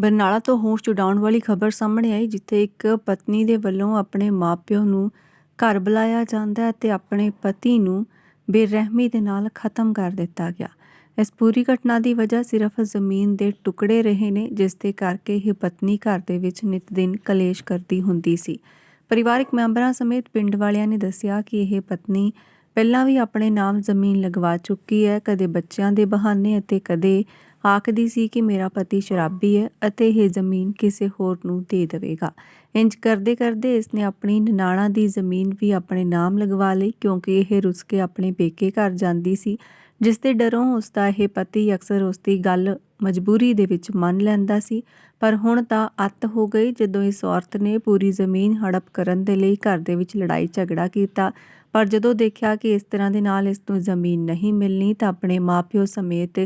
ਬਰਨਾਲਾ ਤੋਂ ਹੋਸ਼ ਉਡਾਉਣ ਵਾਲੀ ਖਬਰ ਸਾਹਮਣੇ ਆਈ, ਜਿੱਥੇ ਇੱਕ ਪਤਨੀ ਦੇ ਵੱਲੋਂ ਆਪਣੇ ਮਾਪਿਓ ਨੂੰ ਘਰ ਬੁਲਾਇਆ ਜਾਂਦਾ ਹੈ ਤੇ ਆਪਣੇ ਪਤੀ ਨੂੰ ਬੇਰਹਿਮੀ ਦੇ ਨਾਲ ਖਤਮ ਕਰ ਦਿੱਤਾ ਗਿਆ। ਇਸ ਪੂਰੀ ਘਟਨਾ ਦੀ ਵਜ੍ਹਾ ਸਿਰਫ ਜ਼ਮੀਨ ਦੇ ਟੁਕੜੇ ਰਹੇ ਨੇ, ਜਿਸ ਦੇ ਕਰਕੇ ਇਹ ਪਤਨੀ ਘਰ ਦੇ ਵਿੱਚ ਨਿਤ ਦਿਨ ਕਲੇਸ਼ ਕਰਦੀ ਹੁੰਦੀ ਸੀ। ਪਰਿਵਾਰਕ ਮੈਂਬਰਾਂ ਸਮੇਤ ਪਿੰਡ ਵਾਲਿਆਂ ਨੇ ਦੱਸਿਆ ਕਿ ਇਹ ਪਤਨੀ ਪਹਿਲਾਂ ਵੀ ਆਪਣੇ ਨਾਮ ਜ਼ਮੀਨ ਲਗਵਾ ਚੁੱਕੀ ਹੈ, ਕਦੇ ਬੱਚਿਆਂ ਦੇ ਬਹਾਨੇ ਅਤੇ ਕਦੇ ਆਖਦੀ ਸੀ ਕਿ ਮੇਰਾ ਪਤੀ ਸ਼ਰਾਬੀ ਹੈ ਅਤੇ ਇਹ ਜ਼ਮੀਨ ਕਿਸੇ ਹੋਰ ਨੂੰ ਦੇ ਦੇਵੇਗਾ। ਇੰਜ ਕਰਦੇ ਕਰਦੇ ਇਸਨੇ ਆਪਣੀ ਨਨਾਣਾ ਦੀ ਜ਼ਮੀਨ ਵੀ ਆਪਣੇ ਨਾਮ ਲਗਵਾ ਲਈ ਕਿਉਂਕਿ ਇਹ ਰੁੱਸ ਕੇ ਆਪਣੇ ਪੇਕੇ ਘਰ ਜਾਂਦੀ ਸੀ ਜਿਸ ਦੇ ਡਰੋਂ ਉਸ ਦਾ ਇਹ ਪਤੀ ਅਕਸਰ ਉਸ ਦੀ ਗੱਲ ਮਜਬੂਰੀ ਦੇ ਵਿੱਚ ਮੰਨ ਲੈਂਦਾ ਸੀ। ਪਰ ਹੁਣ ਤਾਂ ਅੱਤ ਹੋ ਗਈ ਜਦੋਂ ਇਸ ਔਰਤ ਨੇ ਪੂਰੀ ਜ਼ਮੀਨ ਹੜਪ ਕਰਨ ਦੇ ਲਈ ਘਰ ਦੇ ਵਿੱਚ ਲੜਾਈ ਝਗੜਾ ਕੀਤਾ। ਪਰ ਜਦੋਂ ਦੇਖਿਆ ਕਿ ਇਸ ਤਰ੍ਹਾਂ ਦੇ ਨਾਲ ਇਸ ਨੂੰ ਜ਼ਮੀਨ ਨਹੀਂ ਮਿਲਣੀ ਤਾਂ ਆਪਣੇ ਮਾਪਿਓ ਸਮੇਤ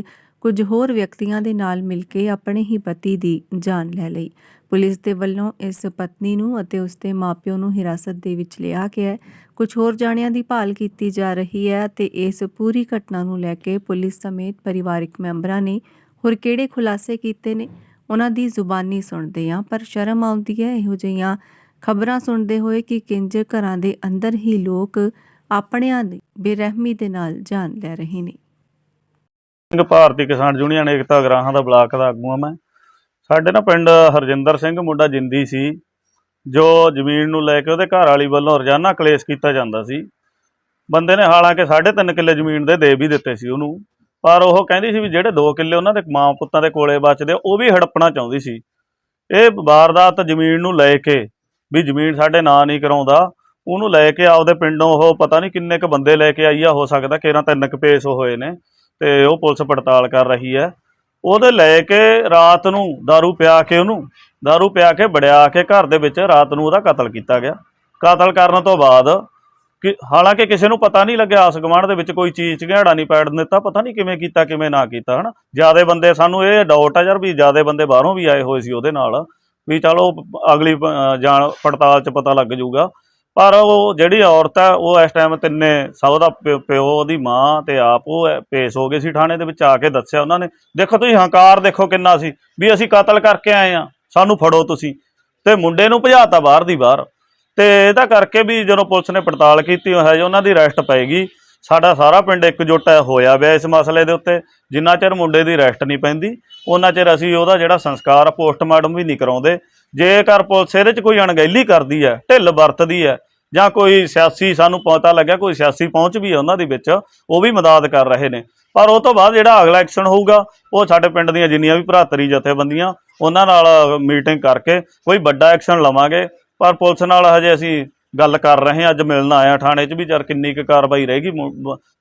ਕੁਝ ਹੋਰ ਵਿਅਕਤੀਆਂ ਦੇ ਨਾਲ ਮਿਲ ਕੇ ਆਪਣੇ ਹੀ ਪਤੀ ਦੀ ਜਾਨ ਲੈ ਲਈ। ਪੁਲਿਸ ਦੇ ਵੱਲੋਂ ਇਸ ਪਤਨੀ ਨੂੰ ਅਤੇ ਉਸ ਦੇ ਮਾਪਿਓ ਨੂੰ ਹਿਰਾਸਤ ਦੇ ਵਿੱਚ ਲਿਆ ਗਿਆ ਹੈ। ਕੁਝ ਹੋਰ ਜਾਣਿਆਂ ਦੀ ਭਾਲ ਕੀਤੀ ਜਾ ਰਹੀ ਹੈ ਤੇ ਇਸ ਪੂਰੀ ਘਟਨਾ ਨੂੰ ਲੈ ਕੇ ਪੁਲਿਸ ਸਮੇਤ ਪਰਿਵਾਰਕ ਮੈਂਬਰਾਂ ਨੇ ਹੋਰ ਕਿਹੜੇ ਖੁਲਾਸੇ ਕੀਤੇ ਨੇ? ਉਹਨਾਂ ਦੀ ਜ਼ੁਬਾਨੀ ਸੁਣਦੇ ਹਾਂ, ਪਰ ਸ਼ਰਮ ਆਉਂਦੀ ਹੈ। ਇਹੋ ਜਿਹੀਆਂ ਖਬਰਾਂ ਸੁਣਦੇ ਹੋਏ ਕਿ ਕਿੰਜ ਘਰਾਂ ਦੇ ਅੰਦਰ ਹੀ ਲੋਕ ਆਪਣਿਆਂ ਦੀ ਬੇਰਹਿਮੀ ਦੇ ਨਾਲ ਜਾਨ ਲੈ ਰਹੇ ਨੇ। ਸਿੰਘ ਭਾਰਤੀ ਕਿਸਾਨ ਯੂਨੀਅਨ ਏਕਤਾ ਗਰਾਹਾਂ ਦਾ ਬਲਾਕ ਦਾ ਆਗੂ ਆ ਮੈਂ। ਸਾਡੇ ਨਾ ਪਿੰਡ ਹਰਜਿੰਦਰ ਸਿੰਘ, ਮੁੰਡਾ ਜਿੰਦੀ ਸੀ, ਜੋ ਜ਼ਮੀਨ ਨੂੰ ਲੈ ਕੇ ਉਹਦੇ ਘਰ ਵਾਲੀ ਵੱਲੋਂ ਰੋਜ਼ਾਨਾ ਕਲੇਸ਼ ਕੀਤਾ ਜਾਂਦਾ ਸੀ। ਬੰਦੇ ਨੇ ਹਾਲਾਂਕਿ 3.5 ਕਿੱਲੇ ਜ਼ਮੀਨ ਦੇ ਦੇ ਵੀ ਦਿੱਤੇ ਸੀ ਉਹਨੂੰ, ਪਰ ਉਹ ਕਹਿੰਦੀ ਸੀ ਵੀ ਜਿਹੜੇ 2 ਕਿੱਲੇ ਉਹਨਾਂ ਦੇ ਮਾਂ ਪੁੱਤਾਂ ਦੇ ਕੋਲੇ ਬਚਦੇ, ਉਹ ਵੀ ਹੜਪਣਾ ਚਾਹੁੰਦੀ ਸੀ। ਇਹ ਵਾਰਦਾਤ ਜ਼ਮੀਨ ਨੂੰ ਲੈ ਕੇ ਵੀ ਜ਼ਮੀਨ ਸਾਡੇ ਨਾਂ ਨਹੀਂ ਕਰਾਉਂਦਾ, ਉਹਨੂੰ ਲੈ ਕੇ ਆਪਦੇ ਪਿੰਡੋਂ ਉਹ ਪਤਾ ਨਹੀਂ ਕਿੰਨੇ ਕ ਬੰਦੇ ਲੈ ਕੇ ਆਈ ਆ, ਹੋ ਸਕਦਾ ਕਿ ਇਹਨਾਂ ਤਿੰਨ ਕੁ ਪੇਸ਼ ਹੋਏ ਨੇ। ਤੇ ਉਹ ਪੁਲਿਸ ਪੜਤਾਲ ਕਰ ਰਹੀ ਹੈ ਉਹਦੇ ਲੈ ਕੇ ਰਾਤ ਨੂੰ दारू ਪਿਆ ਕੇ ਉਹਨੂੰ दारू ਪਿਆ ਕੇ ਵੜਿਆ ਕੇ ਘਰ ਦੇ ਵਿੱਚ ਰਾਤ ਨੂੰ ਉਹਦਾ ਕਤਲ ਕੀਤਾ ਗਿਆ ਕਤਲ ਕਰਨ ਤੋਂ ਬਾਅਦ ਕਿ ਹਾਲਾਂਕਿ ਕਿਸੇ ਨੂੰ ਪਤਾ ਨਹੀਂ ਲੱਗਿਆ ਆਸ ਗੁਆਂਢ ਦੇ ਵਿੱਚ ਕੋਈ ਚੀਜ਼ ਚਿਹੜਾ ਨਹੀਂ ਪੈਣ ਦਿੱਤਾ ਪਤਾ ਨਹੀਂ ਕਿਵੇਂ ਕੀਤਾ ਕਿਵੇਂ ਨਾ ਕੀਤਾ ਹਨਾ ਜਿਆਦੇ ਬੰਦੇ ਸਾਨੂੰ ਇਹ ਡਾਊਟ ਆ ਯਾਰ ਵੀ ਜਿਆਦੇ ਬੰਦੇ ਬਾਹਰੋਂ ਵੀ ਆਏ ਹੋਏ ਸੀ ਉਹਦੇ ਨਾਲ ਵੀ ਚਲੋ ਅਗਲੀ ਅਹ, ਜਾਣ ਪੜਤਾਲ 'ਚ ਪਤਾ ਲੱਗ ਜਾਊਗਾ ਪਰ ਉਹ ਜਿਹੜੀ ਔਰਤ ਹੈ ਉਹ ਇਸ ਟਾਈਮ ਤਿੰਨੇ ਸਭ ਦਾ ਪਿ ਪਿਓ, ਉਹਦੀ ਮਾਂ ਤੇ ਆਪ ਉਹ ਹੈ, ਪੇਸ਼ ਹੋ ਗਏ ਸੀ ਥਾਣੇ ਦੇ ਵਿੱਚ ਆ ਕੇ ਦੱਸਿਆ ਉਹਨਾਂ ਨੇ ਦੇਖੋ ਤੁਸੀਂ ਹੰਕਾਰ ਦੇਖੋ ਕਿੰਨਾ ਸੀ ਵੀ ਅਸੀਂ ਕਤਲ ਕਰਕੇ ਆਏ ਆ ਸਾਨੂੰ ਫੜੋ ਤੁਸੀਂ ਤੇ ਮੁੰਡੇ ਨੂੰ ਭਜਾਤਾ ਬਾਹਰ ਦੀ ਬਾਹਰ ਤੇ ਇਹਦਾ ਕਰਕੇ ਵੀ ਜਦੋਂ ਪੁਲਿਸ ਨੇ ਪੜਤਾਲ ਕੀਤੀ ਹੈ ਉਹਨਾਂ ਦੀ ਅਰੈਸਟ ਪਏਗੀ ਸਾਡਾ ਸਾਰਾ ਪਿੰਡ ਇਕਜੁੱਟ ਹੋਇਆ ਪਿਆ ਇਸ ਮਸਲੇ ਦੇ ਉੱਤੇ। ਜਿੰਨਾ ਚਿਰ ਮੁੰਡੇ ਦੀ ਰੈਸਟ ਨਹੀਂ ਪੈਂਦੀ ਉਹਨਾਂ ਚਿਰ ਅਸੀਂ ਉਹਦਾ ਜਿਹੜਾ ਸੰਸਕਾਰ ਪੋਸਟਮਾਰਟਮ ਵੀ ਨਹੀਂ ਕਰਾਉਂਦੇ। ਜੇਕਰ ਪੁਲਿਸ ਇਹਦੇ 'ਚ ਕੋਈ ਅਣਗਹਿਲੀ ਕਰਦੀ ਹੈ, ਢਿੱਲ ਵਰਤਦੀ ਹੈ, ਜਾਂ ਕੋਈ ਸਿਆਸੀ ਸਾਨੂੰ ਪਤਾ ਲੱਗਿਆ, ਕੋਈ ਸਿਆਸੀ ਪਹੁੰਚ ਵੀ ਹੈ ਉਹਨਾਂ ਦੇ ਵਿੱਚ, ਉਹ ਵੀ ਮਦਦ ਕਰ ਰਹੇ ਨੇ। ਪਰ ਉਹ ਤੋਂ ਬਾਅਦ ਜਿਹੜਾ ਅਗਲਾ ਐਕਸ਼ਨ ਹੋਊਗਾ, ਉਹ ਸਾਡੇ ਪਿੰਡ ਦੀਆਂ ਜਿੰਨੀਆਂ ਵੀ ਭਰਾਤਰੀ ਜਥੇਬੰਦੀਆਂ, ਉਹਨਾਂ ਨਾਲ ਮੀਟਿੰਗ ਕਰਕੇ ਕੋਈ ਵੱਡਾ ਐਕਸ਼ਨ ਲਵਾਂਗੇ। ਪਰ ਪੁਲਿਸ ਨਾਲ ਹਜੇ ਅਸੀਂ ਗੱਲ ਕਰ ਰਹੇ ਹਾਂ, ਅੱਜ ਮਿਲਣ ਆਇਆ ਥਾਣੇ 'ਚ ਵੀ ਯਾਰ ਕਿੰਨੀ ਕੁ ਕਾਰਵਾਈ ਰਹੇਗੀ।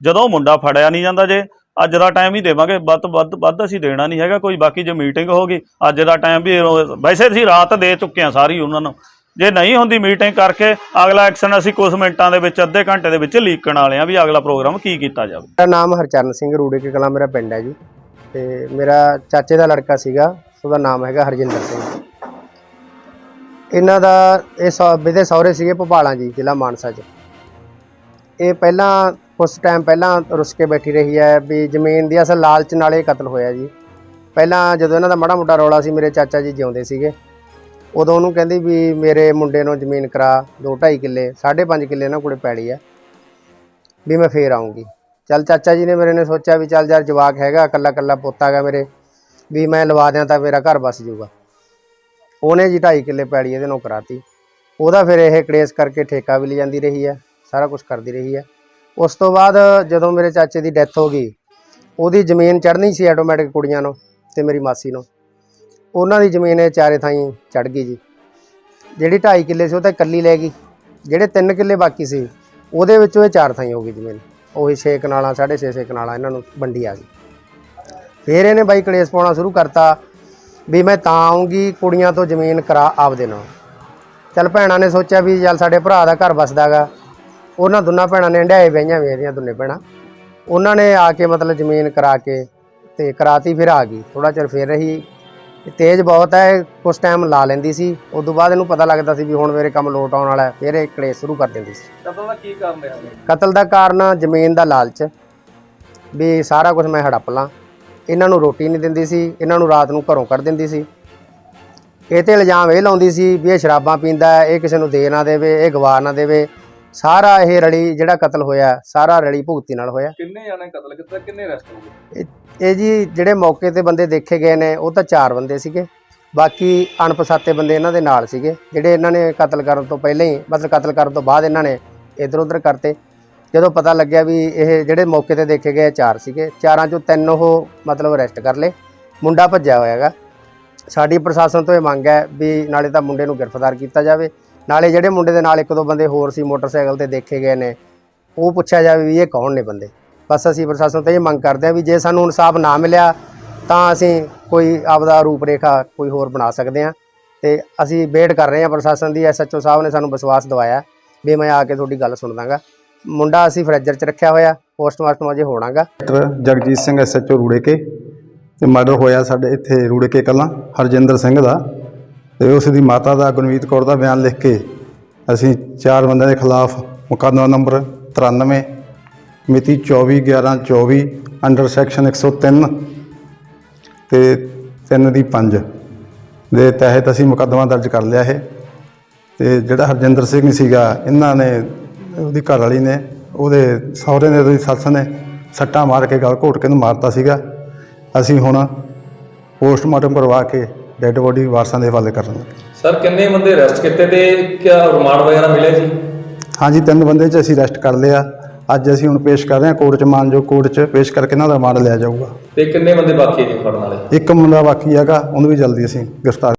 ਜਦੋਂ ਮੁੰਡਾ ਫੜਿਆ ਨਹੀਂ ਜਾਂਦਾ ਜੇ, ਅੱਜ ਦਾ ਟਾਈਮ ਹੀ ਦੇਵਾਂਗੇ, ਵੱਧ ਵੱਧ ਵੱਧ ਅਸੀਂ ਦੇਣਾ ਨਹੀਂ ਹੈਗਾ, ਕੋਈ ਬਾਕੀ ਜੇ ਮੀਟਿੰਗ ਹੋਗੀ ਅੱਜ ਦਾ ਟਾਈਮ ਵੀ ਵੈਸੇ ਅਸੀਂ ਰਾਤ ਦੇ ਚੁੱਕੇ ਹਾਂ ਸਾਰੀ ਉਹਨਾਂ ਨੂੰ। ਜੇ ਨਹੀਂ ਹੁੰਦੀ ਮੀਟਿੰਗ ਕਰਕੇ, ਅਗਲਾ ਐਕਸ਼ਨ ਅਸੀਂ ਕੁਝ ਮਿੰਟਾਂ ਦੇ ਵਿੱਚ, ਅੱਧੇ ਘੰਟੇ ਦੇ ਵਿੱਚ ਲੀਕਣ ਵਾਲੇ ਆ ਵੀ ਅਗਲਾ ਪ੍ਰੋਗਰਾਮ ਕੀ ਕੀਤਾ ਜਾਵੇ। ਮੇਰਾ ਨਾਮ ਹਰਚਰਨ ਸਿੰਘ, ਰੂੜੇ ਕੇ ਕਲਾ ਮੇਰਾ ਪਿੰਡ ਹੈ ਜੀ। ਤੇ ਮੇਰਾ ਚਾਚੇ ਦਾ ਲੜਕਾ ਸੀਗਾ, ਉਹਦਾ ਨਾਮ ਹੈਗਾ ਹਰਜਿੰਦਰ ਸਿੰਘ। ਇਹਨਾਂ ਦਾ ਇਹ ਸੌਬੇ ਦੇ ਸਹੁਰੇ ਸੀਗੇ ਭੋਪਾਲਾਂ ਜੀ, ਜ਼ਿਲ੍ਹਾ ਮਾਨਸਾ 'ਚ। ਇਹ ਪਹਿਲਾਂ ਕੁਝ ਟਾਈਮ ਪਹਿਲਾਂ ਰੁੱਸ ਕੇ ਬੈਠੀ ਰਹੀ ਹੈ ਵੀ ਜ਼ਮੀਨ ਦੀ ਅਸਲ ਲਾਲਚ ਨਾਲ ਇਹ ਕਤਲ ਹੋਇਆ ਜੀ। ਪਹਿਲਾਂ ਜਦੋਂ ਇਹਨਾਂ ਦਾ ਮਾੜਾ ਮੋਟਾ ਰੌਲਾ ਸੀ, ਮੇਰੇ ਚਾਚਾ ਜੀ ਜਿਉਂਦੇ ਸੀਗੇ। ਉਦੋਂ ਉਹਨੂੰ ਕਹਿੰਦੀ ਵੀ ਮੇਰੇ ਮੁੰਡੇ ਨੂੰ ਜ਼ਮੀਨ ਕਰਾ 2.5 ਕਿੱਲੇ 5.5 ਕਿੱਲੇ ਇਹਨਾਂ ਕੋਲੇ ਪੈੜੀ ਆ ਵੀ ਮੈਂ ਫੇਰ ਆਉਂਗੀ ਚੱਲ ਚਾਚਾ ਜੀ ਨੇ ਮੇਰੇ ਨੇ ਸੋਚਿਆ ਵੀ ਚੱਲ ਯਾਰ ਜਵਾਕ ਹੈਗਾ ਇਕੱਲਾ ਇਕੱਲਾ ਪੋਤਾ ਹੈਗਾ ਮੇਰੇ, ਵੀ ਮੈਂ ਲਵਾ ਦਿਆਂ ਤਾਂ ਮੇਰਾ ਘਰ ਬਸ ਜਾਊਗਾ। ਉਹਨੇ ਜੀ 2.5 ਕਿੱਲੇ ਪੈੜੀ ਇਹਦੇ ਨਾਲ ਕਰਾਤੀ। ਉਹਦਾ ਫਿਰ ਇਹ ਕਲੇਸ਼ ਕਰਕੇ ਠੇਕਾ ਵੀ ਲੈ ਜਾਂਦੀ ਰਹੀ ਹੈ, ਸਾਰਾ ਕੁਝ ਕਰਦੀ ਰਹੀ ਹੈ। ਉਸ ਤੋਂ ਬਾਅਦ ਜਦੋਂ ਮੇਰੇ ਚਾਚੇ ਦੀ ਡੈਥ ਹੋ ਗਈ, ਉਹਦੀ ਜ਼ਮੀਨ ਚੜ੍ਹਨੀ ਸੀ ਆਟੋਮੈਟਿਕ ਕੁੜੀਆਂ ਨੂੰ ਤੇ ਮੇਰੀ ਮਾਸੀ ਨੂੰ। ਉਹਨਾਂ ਦੀ ਜ਼ਮੀਨ ਇਹ ਚਾਰੇ ਥਾਈਂ ਚੜ ਗਈ ਜੀ। ਜਿਹੜੀ 2.5 ਕਿੱਲੇ ਸੀ ਉਹ ਤਾਂ ਇਕੱਲੀ ਲੈ ਗਈ, ਜਿਹੜੇ 3 ਕਿੱਲੇ ਬਾਕੀ ਸੀ, ਉਹਦੇ ਵਿੱਚੋਂ ਇਹ ਚਾਰ ਥਾਈਂ ਹੋ ਗਈ ਜ਼ਮੀਨ। ਉਹੀ 6 ਕਨਾਲਾਂ 6.5 6 ਕਨਾਲਾਂ ਇਹਨਾਂ ਨੂੰ ਵੰਡੀ ਆ ਗਈ ਫਿਰ ਇਹਨੇ ਬਾਈ ਕਲੇਸ਼ ਪਾਉਣਾ ਸ਼ੁਰੂ ਕਰਤਾ। ਵੀ ਮੈਂ ਤਾਂ ਆਉਂਗੀ ਕੁੜੀਆਂ ਤੋਂ ਜ਼ਮੀਨ ਕਰਾ ਆਪਦੇ ਨਾਲ। ਚੱਲ ਭੈਣਾਂ ਨੇ ਸੋਚਿਆ ਵੀ ਚੱਲ ਸਾਡੇ ਭਰਾ ਦਾ ਘਰ ਵਸਦਾਗਾ। ਉਹਨਾਂ ਦੋਨਾਂ ਭੈਣਾਂ ਨੇ ਹੰਡਾਏ ਬਈਆਂ ਮੇਰੀਆਂ ਦੋਨੇ ਭੈਣਾਂ। ਉਹਨਾਂ ਨੇ ਆ ਕੇ ਮਤਲਬ ਜ਼ਮੀਨ ਕਰਾ ਕੇ ਤੇ ਕਰਾਤੀ ਫਿਰ ਆ ਗਈ। ਥੋੜਾ ਚਿਰ ਫਿਰ ਰਹੀ। ਤੇਜ਼ ਬਹੁਤ ਹੈ ਕੁਛ ਟਾਈਮ ਲਾ ਲੈਂਦੀ ਸੀ। ਉਸ ਤੋਂ ਬਾਅਦ ਇਹਨੂੰ ਪਤਾ ਲੱਗਦਾ ਸੀ ਵੀ ਹੁਣ ਮੇਰੇ ਕੰਮ ਲੋਟ ਆਉਣ ਵਾਲਾ ਹੈ। ਫਿਰ ਇਹ ਕਲੇਸ਼ ਸ਼ੁਰੂ ਕਰ ਦਿੰਦੀ ਸੀ। ਕਤਲ ਦਾ ਕੀ ਕਾਰਨ ਰਿਹਾ? ਕਤਲ ਦਾ ਕਾਰਨ ਜ਼ਮੀਨ ਦਾ ਲਾਲਚ। ਵੀ ਸਾਰਾ ਕੁਝ ਮੈਂ ਹੜੱਪ ਲਾਂ। ਇਹਨਾਂ ਨੂੰ ਰੋਟੀ ਨਹੀਂ ਦਿੰਦੀ ਸੀ ਇਹਨਾਂ ਨੂੰ ਰਾਤ ਨੂੰ ਘਰੋਂ ਕੱਢ ਦਿੰਦੀ ਸੀ। ਇਹ ਤੇ ਇਲਜ਼ਾਮ ਇਹ ਲਾਉਂਦੀ ਸੀ ਵੀ ਇਹ ਸ਼ਰਾਬਾਂ ਪੀਂਦਾ ਹੈ ਇਹ ਕਿਸੇ ਨੂੰ ਦੇ ਨਾ ਦੇਵੇ ਇਹ ਗਵਾ ਨਾ ਦੇਵੇ। ਸਾਰਾ ਇਹ ਰਲੀ ਜਿਹੜਾ ਕਤਲ ਹੋਇਆ ਸਾਰਾ ਰਲੀ ਭੁਗਤੀ ਨਾਲ ਹੋਇਆ। ਕਿੰਨੇ ਜਾਣੇ ਕਤਲ ਕੀਤਾ ਕਿੰਨੇ ਅਰੈਸਟ ਹੋ ਗਏ? ਇਹ ਜੀ ਜਿਹੜੇ ਮੌਕੇ ਤੇ ਬੰਦੇ ਦੇਖੇ ਗਏ ਨੇ ਉਹ ਤਾਂ ਚਾਰ ਬੰਦੇ ਸੀਗੇ। ਬਾਕੀ ਅਣਪਛਾਤੇ ਬੰਦੇ ਇਹਨਾਂ ਦੇ ਨਾਲ ਸੀਗੇ ਜਿਹੜੇ ਇਹਨਾਂ ਨੇ ਕਤਲ ਕਰਨ ਤੋਂ ਪਹਿਲਾਂ ਹੀ ਮਤਲਬ ਕਤਲ ਕਰਨ ਤੋਂ ਬਾਅਦ ਇਹਨਾਂ ਨੇ ਇਧਰ ਉਧਰ ਕਰਤੇ। ਜਦੋਂ ਪਤਾ ਲੱਗਿਆ ਵੀ ਇਹ ਜਿਹੜੇ ਮੌਕੇ ਤੇ ਦੇਖੇ ਗਏ ਚਾਰ ਸੀਗੇ, ਚਾਰਾਂ ਚੋਂ ਤਿੰਨ ਉਹ ਮਤਲਬ ਅਰੈਸਟ ਕਰ ਲਏ, ਮੁੰਡਾ ਭੱਜਿਆ ਹੋਇਆ ਹੈਗਾ। ਸਾਡੀ ਪ੍ਰਸ਼ਾਸਨ ਤੋਂ ਇਹ ਮੰਗ ਹੈ ਵੀ ਨਾਲੇ ਤਾਂ ਮੁੰਡੇ ਨੂੰ ਗ੍ਰਿਫਤਾਰ ਕੀਤਾ ਜਾਵੇ। ਨਾਲੇ ਜਿਹੜੇ ਮੁੰਡੇ ਦੇ ਨਾਲ ਇੱਕ ਦੋ ਬੰਦੇ ਹੋਰ ਸੀ ਮੋਟਰਸਾਈਕਲ ਤੇ ਦੇਖੇ ਗਏ ਨੇ, ਉਹ ਪੁੱਛਿਆ ਜਾਵੇ ਵੀ ਇਹ ਕੌਣ ਨੇ ਬੰਦੇ। ਬਸ ਅਸੀਂ ਪ੍ਰਸ਼ਾਸਨ ਤੋਂ ਇਹ ਮੰਗ ਕਰਦੇ ਹਾਂ ਵੀ ਜੇ ਸਾਨੂੰ ਇਨਸਾਫ ਨਾ ਮਿਲਿਆ, ਤਾਂ ਅਸੀਂ ਕੋਈ ਆਪਦਾ ਰੂਪ ਰੇਖਾ ਕੋਈ ਹੋਰ ਬਣਾ ਸਕਦੇ ਹਾਂ। ਤੇ ਅਸੀਂ ਵੇਟ ਕਰ ਰਹੇ ਹਾਂ ਪ੍ਰਸ਼ਾਸਨ ਦੀ ਐਸਐਚਓ ਸਾਹਿਬ ਨੇ ਸਾਨੂੰ ਵਿਸ਼ਵਾਸ ਦਿਵਾਇਆ। ਵੀ ਮੈਂ ਆ ਕੇ ਤੁਹਾਡੀ ਗੱਲ ਸੁਣ ਦਾਂਗਾ। ਮੁੰਡਾ ਅਸੀਂ ਫਰੈਜਰ 'ਚ ਰੱਖਿਆ ਹੋਇਆ, ਪੋਸਟਮਾਰਟਮ ਅਜੇ ਹੋਣਾਗਾ। ਡਾਕਟਰ ਜਗਜੀਤ ਸਿੰਘ ਐਸਐਚਓ ਰੂੜੇਕੇ, ਤੇ ਮਰਡਰ ਹੋਇਆ ਸਾਡੇ ਇੱਥੇ ਰੂੜੇਕੇ ਕਲਾਂ, ਹਰਜਿੰਦਰ ਸਿੰਘ ਦਾ, ਤੇ ਉਸ ਦੀ ਮਾਤਾ ਦਾ ਗੁਰਮੀਤ ਕੌਰ ਦਾ ਬਿਆਨ ਲਿਖ ਕੇ ਅਸੀਂ ਚਾਰ ਬੰਦਿਆਂ ਦੇ ਖਿਲਾਫ ਮੁਕੱਦਮਾ ਨੰਬਰ 93 ਮਿਤੀ 24/11/24 ਅੰਡਰ ਸੈਕਸ਼ਨ 103 ਤੇ 3 ਦੀ 5 ਦੇ ਤਹਿਤ ਅਸੀਂ ਮੁਕੱਦਮਾ ਦਰਜ ਕਰ ਲਿਆ ਹੈ। ਤੇ ਜਿਹੜਾ ਹਰਜਿੰਦਰ ਸਿੰਘ ਸੀਗਾ, ਇਹਨਾਂ ਨੇ ਉਹਦੀ ਘਰ ਵਾਲੀ ਨੇ ਉਹਦੇ ਸਹੁਰੇ ਨੇ ਉਹਦੀ ਸੱਸ ਨੇ ਸੱਟਾਂ ਮਾਰ ਕੇ ਗਲ ਘੋਟ ਕੇ ਨੂੰ ਮਾਰਤਾ ਸੀਗਾ। ਅਸੀਂ ਹੁਣ ਪੋਸਟਮਾਰਟਮ ਕਰਵਾ ਕੇ ਡੈੱਡ ਬੋਡੀ ਵਾਰਸਾਂ ਦੇ ਹਵਾਲੇ ਕਰਾਂਗੇ ਸਰ ਕਿੰਨੇ ਬੰਦੇ ਅਰੈਸਟ ਕੀਤੇ ਤੇ ਕਿਆ ਰਿਮਾਂਡ ਵਗੈਰਾ ਮਿਲਿਆ ਜੀ? ਹਾਂਜੀ ਤਿੰਨ ਬੰਦੇ 'ਚ ਅਸੀਂ ਅਰੈਸਟ ਕਰ ਲਿਆ। ਅੱਜ ਅਸੀਂ ਹੁਣ ਪੇਸ਼ ਕਰ ਰਹੇ ਹਾਂ ਕੋਰਟ 'ਚ ਮਾਨਜੋ ਕੋਰਟ 'ਚ ਪੇਸ਼ ਕਰਕੇ ਇਹਨਾਂ ਦਾ ਰਿਮਾਂਡ ਲਿਆ ਜਾਊਗਾ। ਤੇ ਕਿੰਨੇ ਬੰਦੇ ਬਾਕੀ ਹੈ ਜੀ ਫੜਨ ਵਾਲੇ? ਇੱਕ ਮੁੰਡਾ ਬਾਕੀ ਹੈਗਾ ਉਹਨੂੰ ਵੀ ਜਲਦੀ ਅਸੀਂ ਗ੍ਰਿਫਤਾਰ